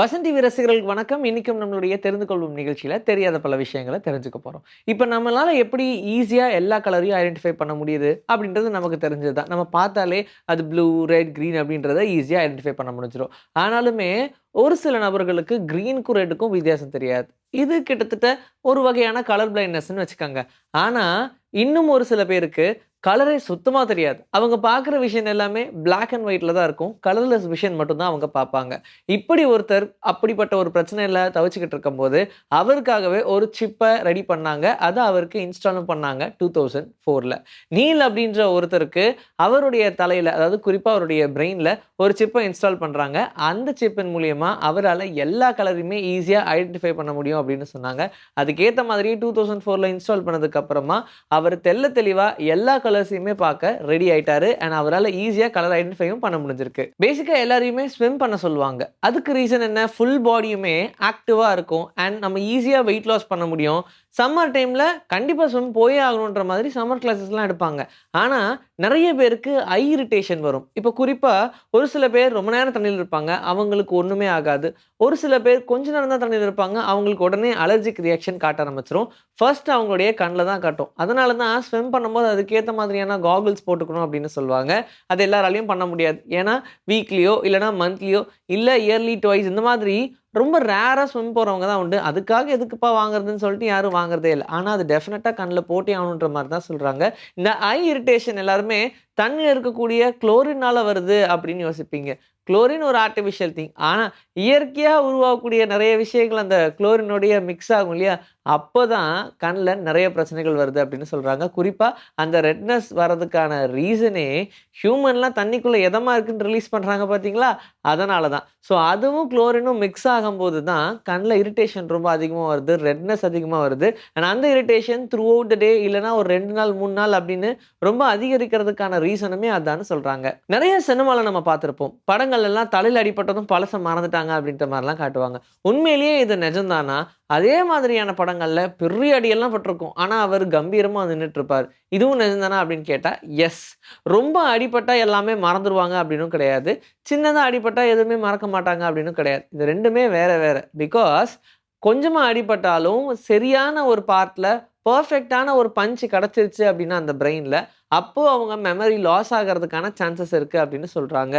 வசந்தி ரசிகர்களுக்கு வணக்கம். இன்றைக்கும் நம்மளுடைய தெரிந்து கொள்வோம் நிகழ்ச்சியில் தெரியாத பல விஷயங்களை தெரிஞ்சுக்க போகிறோம் இப்போ நம்மளால் எப்படி ஈஸியாக எல்லா கலரையும் ஐடென்டிஃபை பண்ண முடியுது அப்படின்றது நமக்கு தெரிஞ்சது தான் நம்ம பார்த்தாலே அது ப்ளூ ரெட் க்ரீன் அப்படின்றத ஈஸியாக ஐடென்டிஃபை பண்ண முடிஞ்சிடும் ஆனாலுமே ஒரு சில நபர்களுக்கு க்ரீனுக்கும் ரெட்டுக்கும் வித்தியாசம் தெரியாது. இது கிட்டத்தட்ட ஒரு வகையான கலர் பிளைண்ட்னஸ்ன்னு வச்சுக்கோங்க. ஆனால் இன்னும் ஒரு சில பேருக்கு கலரே சுத்தமாக தெரியாது. அவங்க பார்க்குற விஷயம் எல்லாமே பிளாக் அண்ட் ஒயிட்டில் தான் இருக்கும். கலர்லெஸ் விஷன் மட்டும்தான் அவங்க பார்ப்பாங்க. இப்படி ஒருத்தர் அப்படிப்பட்ட ஒரு பிரச்சனையில் தவிச்சுக்கிட்டு இருக்கும்போது அவருக்காகவே ஒரு சிப்பை ரெடி பண்ணாங்க. அதை அவருக்கு இன்ஸ்டாலும் பண்ணாங்க டூ தௌசண்ட் ஃபோரில் நீல் அப்படின்ற ஒருத்தருக்கு அவருடைய தலையில் அதாவது குறிப்பாக அவருடைய பிரெயினில் ஒரு சிப்பை இன்ஸ்டால் பண்ணுறாங்க அந்த சிப்பின் மூலியமாக அவரால் எல்லா கலரையுமே ஈஸியாக ஐடென்டிஃபை பண்ண முடியும் அப்படின்னு சொன்னாங்க. அதுக்கேற்ற மாதிரியே டூ தௌசண்ட் ஃபோரில் இன்ஸ்டால் பண்ணதுக்கப்புறமா அவர் தெல்ல தெளிவாக எல்லா கலர்ஸையுமே பார்க்க ரெடி ஆயிட்டாரு. அண்ட் அவரால் ஈஸியாக கலர் ஐடென்டிஃபையும் பண்ண முடிஞ்சிருக்கு. பேசிக்காக எல்லாரையுமே ஸ்விம் பண்ண சொல்லுவாங்க. அதுக்கு ரீசன் என்ன? ஃபுல் பாடியுமே ஆக்டிவாக இருக்கும். அண்ட் நம்ம ஈஸியாக வெயிட் லாஸ் பண்ண முடியும். சம்மர் டைமில் கண்டிப்பாக ஸ்விம் போயே ஆகணுன்ற மாதிரி சம்மர் கிளாஸஸ்லாம் எடுப்பாங்க. ஆனால் நிறைய பேருக்கு ஐ இரிட்டேஷன் வரும். இப்போ குறிப்பாக ஒரு சில பேர் ரொம்ப நேரம் தண்ணியில் இருப்பாங்க அவங்களுக்கு ஒன்றுமே ஆகாது. ஒரு சில பேர் கொஞ்ச நேரம் தான் தண்ணியில் இருப்பாங்க அவங்களுக்கு உடனே அலர்ஜிக் ரியாக்ஷன் காட்ட ஆரம்பிச்சிரும். ஃபர்ஸ்ட் அவங்களுடைய கண்ணில் தான் காட்டும். அதனால தான் ஸ்விம் பண்ணும்போது அதுக்கேற்ற மாதிரியான காகுல்ஸ் போட்டுக்கணும் அப்படின்னு சொல்லுவாங்க. அது எல்லாராலையும் பண்ண முடியாது. ஏன்னா வீக்லியோ இல்லைனா மந்த்லியோ இல்லை இயர்லி டுவைஸ் இந்த மாதிரி ரொம்ப ரேராக ஸ்விம் போகிறவங்க தான் உண்டு. அதுக்காக எதுக்குப்பா வாங்குறதுன்னு சொல்லிட்டு யாரும் வாங்குறதே இல்லை. ஆனால் அது டெஃபினட்டாக கண்ணில் போட்டி ஆகணுன்ற மாதிரி தான் சொல்கிறாங்க இந்த ஐ இரிட்டேஷன் எல்லாருமே தண்ணியில் இருக்கக்கூடிய குளோரினால் வருது அப்படின்னு யோசிப்பீங்க. குளோரின் ஒரு ஆர்டிஃபிஷியல் திங் ஆனால் இயற்கையாக உருவாகக்கூடிய நிறைய விஷயங்கள் அந்த குளோரினுடைய மிக்ஸ் ஆகும் இல்லையா? அப்போ தான் கண்ணில் நிறைய பிரச்சனைகள் வருது அப்படின்னு சொல்கிறாங்க குறிப்பாக அந்த ரெட்னஸ் வர்றதுக்கான ரீசனே ஹியூமன்லாம் தண்ணிக்குள்ளே எதமாக இருக்குன்னு ரிலீஸ் பண்ணுறாங்க பார்த்தீங்களா அதனால தான் ஸோ அதுவும் குளோரினும் மிக்ஸ் ஆகும்போது தான் கண்ணில் இரிட்டேஷன் ரொம்ப அதிகமாக வருது ரெட்னஸ் அதிகமாக வருது. அண்ட் அந்த irritation throughout the day இல்லைனா ஒரு ரெண்டு நாள் மூணு நாள் அப்படின்னு ரொம்ப அதிகரிக்கிறதுக்கான ரீசனுமே அதான்னு சொல்கிறாங்க நிறைய சினிமாவில் நம்ம பார்த்துருப்போம். படங்கள் எல்லாம் தலையில் அடிப்பட்டதும் பழசை மறந்துட்டாங்க அப்படின்ற மாதிரிலாம் காட்டுவாங்க. உண்மையிலேயே இது நிஜம்தானா? அதே மாதிரியான படங்களில் பெரிய அடியெல்லாம் பட்டிருக்கும். ஆனால் அவர் கம்பீரமாக நின்றுட்டுருப்பார் இதுவும் நிஜம்தானா அப்படின்னு கேட்டால் எஸ் ரொம்ப அடிபட்டா எல்லாமே மறந்துடுவாங்க அப்படின்னும் கிடையாது. சின்னதாக அடிபட்டா எதுவுமே மறக்க மாட்டாங்க அப்படின்னும் கிடையாது. இது ரெண்டுமே வேற வேற. பிகாஸ் கொஞ்சமாக அடிபட்டாலும் சரியான ஒரு பார்ட்டில் பர்ஃபெக்டான ஒரு பஞ்சு கிடச்சிருச்சு அப்படின்னா அந்த பிரெயினில் அப்போது அவங்க மெமரி லாஸ் ஆகிறதுக்கான சான்சஸ் இருக்குது அப்படின்னு சொல்கிறாங்க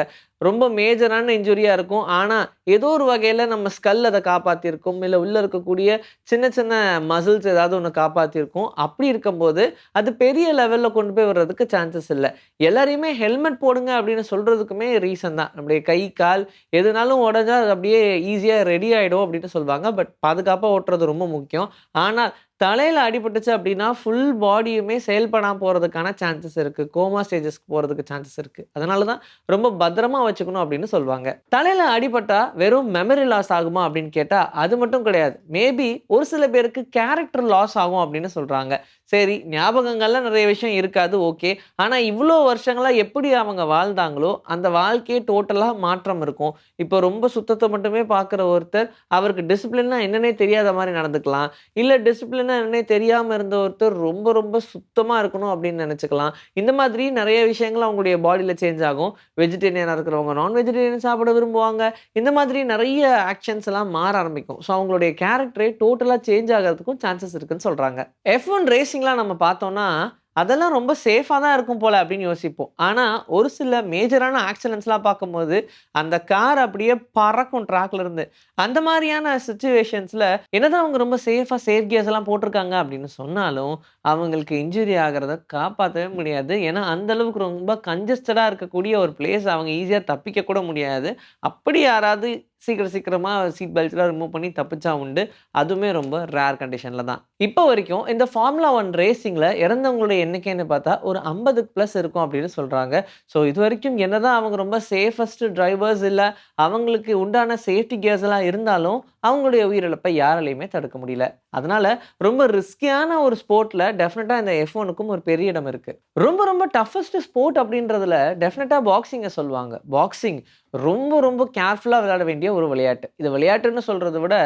ரொம்ப மேஜரான இன்ஜுரியாக இருக்கும். ஆனால் ஏதோ ஒரு வகையில் நம்ம ஸ்கல் அதை காப்பாற்றிருக்கும் இல்லை உள்ளே இருக்கக்கூடிய சின்ன சின்ன மசில்ஸ் ஏதாவது ஒன்று காப்பாற்றிருக்கும் அப்படி இருக்கும்போது அது பெரிய லெவலில் கொண்டு போய் வர்றதுக்கு சான்சஸ் இல்லை. எல்லாரையுமே ஹெல்மெட் போடுங்க அப்படின்னு சொல்கிறதுக்குமே ரீசன் தான். நம்முடைய கை கால் எதுனாலும் உடஞ்சா அது அப்படியே ஈஸியாக ரெடி ஆகிடும் அப்படின்னு சொல்லுவாங்க. பட் பாதுகாப்பாக ஓட்டுறது ரொம்ப முக்கியம். ஆனால் தலையில் அடிபட்டுச்சு அப்படின்னா ஃபுல் பாடியுமே செயல்படாமல் போகிறதுக்கான சான்ஸ் சான்சஸ் இருக்குது கோமா ஸ்டேஜஸ்க்கு போகிறதுக்கு சான்சஸ் இருக்குது அதனால தான் ரொம்ப பத்திரமா வச்சுக்கணும் அப்படின்னு சொல்லுவாங்க தலையில் அடிபட்டா வெறும் மெமரி லாஸ் ஆகுமா அப்படின்னு கேட்டால் அது மட்டும் கிடையாது. மேபி ஒரு சில பேருக்கு கேரக்டர் லாஸ் ஆகும் அப்படின்னு சொல்கிறாங்க சரி ஞாபகங்கள்லாம் நிறைய விஷயம் இருக்காது ஓகே ஆனால் இவ்வளோ வருஷங்களாக எப்படி அவங்க வாழ்ந்தாங்களோ அந்த வாழ்க்கையே டோட்டலாக மாற்றம் இருக்கும். இப்போ ரொம்ப சுத்தத்தை மட்டுமே பார்க்குற ஒருத்தர் அவருக்கு டிசிப்ளின்னா என்னன்னே தெரியாத மாதிரி நடந்துக்கலாம். இல்லை டிசிப்ளினா என்னன்னே தெரியாமல் இருந்த ஒருத்தர் ரொம்ப ரொம்ப சுத்தமாக இருக்கணும் அப்படின்னு நினச்சிக்கலாம். இந்த மாதிரி நிறைய விஷயங்கள் அவங்களுடைய பாடியில் சேஞ்ச் ஆகும். வெஜிடேரியனாக இருக்கிறவங்க நான் வெஜிடேரியன் சாப்பிட விரும்புவாங்க. இந்த மாதிரி நிறைய ஆக்ஷன்ஸ் எல்லாம் மாற ஆரம்பிக்கும். ஸோ அவங்களுடைய கேரக்டரே டோட்டலாக சேஞ்ச் ஆகிறதுக்கும் சான்சஸ் இருக்குன்னு சொல்கிறாங்க எஃப் ஒன் ரேசிங்லாம் நம்ம பார்த்தோம்னா அதெல்லாம் ரொம்ப சேஃபாக தான் இருக்கும் போல் அப்படின்னு யோசிப்போம். ஆனால் ஒரு சில மேஜரான ஆக்சிடென்ட்ஸ்லாம் பார்க்கும்போது அந்த கார் அப்படியே பறக்கும் ட்ராக்ல இருந்து அந்த மாதிரியான சுச்சுவேஷன்ஸில் என்னதான் அவங்க ரொம்ப சேஃபாக சேஃப் கியர்ஸ் எல்லாம் போட்டிருக்காங்க அப்படின்னு சொன்னாலும் அவங்களுக்கு இன்ஜுரி ஆகிறத காப்பாற்றவே முடியாது. ஏன்னா அந்த அளவுக்கு ரொம்ப கன்ஜஸ்டடாக இருக்கக்கூடிய ஒரு பிளேஸ் அவங்க ஈஸியாக தப்பிக்க கூட முடியாது. அப்படி யாராவது சீக்கிரம் சீக்கிரமாக சீட் பெல்ட்லாம் ரிமூவ் பண்ணி தப்பிச்சா உண்டு. அதுவுமே ரொம்ப ரேர் கண்டிஷனில் தான். இப்போ வரைக்கும் இந்த ஃபார்முலா ஒன் ரேசிங்கில் இறந்தவங்களுடைய எண்ணிக்கைன்னு பார்த்தா ஒரு ஐம்பதுக்கு ப்ளஸ் இருக்கும் அப்படின்னு சொல்கிறாங்க ஸோ இது வரைக்கும் என்னதான் அவங்க ரொம்ப சேஃபஸ்ட் டிரைவர்ஸ் இல்லை அவங்களுக்கு உண்டான சேஃப்டி கியர்ஸ் எல்லாம் இருந்தாலும் அவங்களுடைய உயிரிழப்பை யாராலையுமே தடுக்க முடியல. அதனால ரொம்ப ரிஸ்கியான ஒரு ஸ்போர்ட்டில் டெஃபினட்டாக இந்த எஃப் ஒனுக்கும் ஒரு பெரிய இடம் இருக்குது ரொம்ப ரொம்ப டஃபஸ்ட் ஸ்போர்ட் அப்படின்றதுல டெஃபினட்டாக பாக்ஸிங்கை சொல்லுவாங்க. பாக்ஸிங் ரொம்ப ரொம்ப கேர்ஃபுல்லாக விளையாட வேண்டிய ஒரு விளையாட்டு. இது விளையாட்டுன்னு சொல்கிறத விட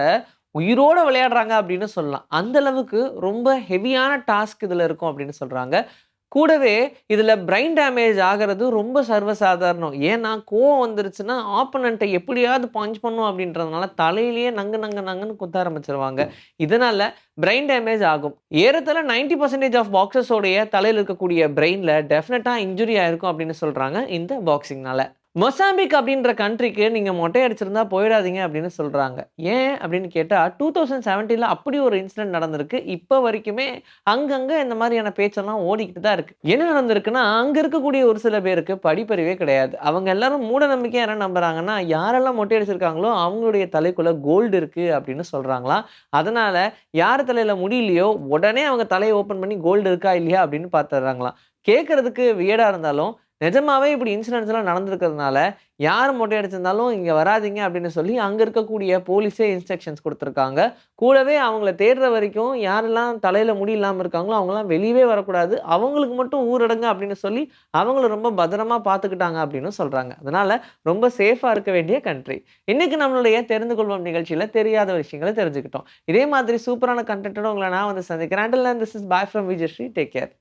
உயிரோடு விளையாடுறாங்க அப்படின்னு சொல்லலாம். அந்த அளவுக்கு ரொம்ப ஹெவியான டாஸ்க் இதில் இருக்கும் அப்படின்னு சொல்கிறாங்க கூடவே இதில் பிரெயின் டேமேஜ் ஆகிறது ரொம்ப சர்வசாதாரணம். ஏன்னா கோவம் வந்துருச்சுன்னா ஆப்பனண்ட்டை எப்படியாவது பஞ்ச் பண்ணும் அப்படின்றதுனால தலையிலேயே நங்கு நங்கு நங்குன்னு குத்த ஆரம்பிச்சிருவாங்க. இதனால பிரெயின் டேமேஜ் ஆகும். ஏறத்தில் நைன்டி பர்சன்டேஜ் ஆஃப் பாக்ஸஸோடைய தலையில் இருக்கக்கூடிய பிரெயினில் டெஃபினட்டாக இன்ஜுரி ஆயிருக்கும் அப்படின்னு சொல்கிறாங்க இந்த பாக்ஸிங்னால மொசாம்பிக் அப்படின்ற கண்ட்ரிக்கு நீங்கள் மொட்டை அடிச்சிருந்தா போயிடாதீங்க அப்படின்னு சொல்கிறாங்க ஏன் அப்படின்னு கேட்டால் டூ தௌசண்ட் செவன்டீனில் அப்படி ஒரு இன்சிடென்ட் நடந்திருக்கு. இப்போ வரைக்குமே அங்கங்கே இந்த மாதிரியான பேச்செல்லாம் ஓடிக்கிட்டு தான் இருக்குது என்ன நடந்திருக்குன்னா அங்கே இருக்கக்கூடிய ஒரு சில பேருக்கு படிப்பறிவே கிடையாது. அவங்க எல்லாரும் மூட நம்பிக்கையாக என்ன நம்புறாங்கன்னா யாரெல்லாம் மொட்டை அடிச்சிருக்காங்களோ அவங்களுடைய தலைக்குள்ளே கோல்டு இருக்குது அப்படின்னு சொல்கிறாங்களா அதனால் யார் தலையில் முடியலையோ உடனே அவங்க தலையை ஓப்பன் பண்ணி கோல்டு இருக்கா இல்லையா அப்படின்னு பார்த்துடுறாங்களாம். கேட்குறதுக்கு வியடாக இருந்தாலும் நிஜமாவே இப்படி இன்சிடென்ட்ஸ்லாம் நடந்திருக்கிறதுனால யார் மொட்டை அடிச்சிருந்தாலும் இங்கே வராதீங்க அப்படின்னு சொல்லி அங்கே இருக்கக்கூடிய போலீஸே இன்ஸ்ட்ரக்ஷன்ஸ் கொடுத்துருக்காங்க. கூடவே அவங்கள தேடுற வரைக்கும் யாரெல்லாம் தலையில் முடி இல்லாமல் இருக்காங்களோ அவங்களாம் வெளியவே வரக்கூடாது. அவங்களுக்கு மட்டும் ஊரடங்கு அப்படின்னு சொல்லி அவங்கள ரொம்ப பத்திரமா பார்த்துக்கிட்டாங்க அப்படின்னு சொல்கிறாங்க அதனால் ரொம்ப சேஃபாக இருக்க வேண்டிய கண்ட்ரி இன்றைக்கி நம்மளுடைய தெரிந்து கொள்வோம் நிகழ்ச்சியில் தெரியாத விஷயங்களை தெரிஞ்சுக்கிட்டோம். இதே மாதிரி சூப்பரான கண்டென்ட்டோட உங்களை நான் வந்து சந்திக்கிறேன். This is bye from Vijayasri take care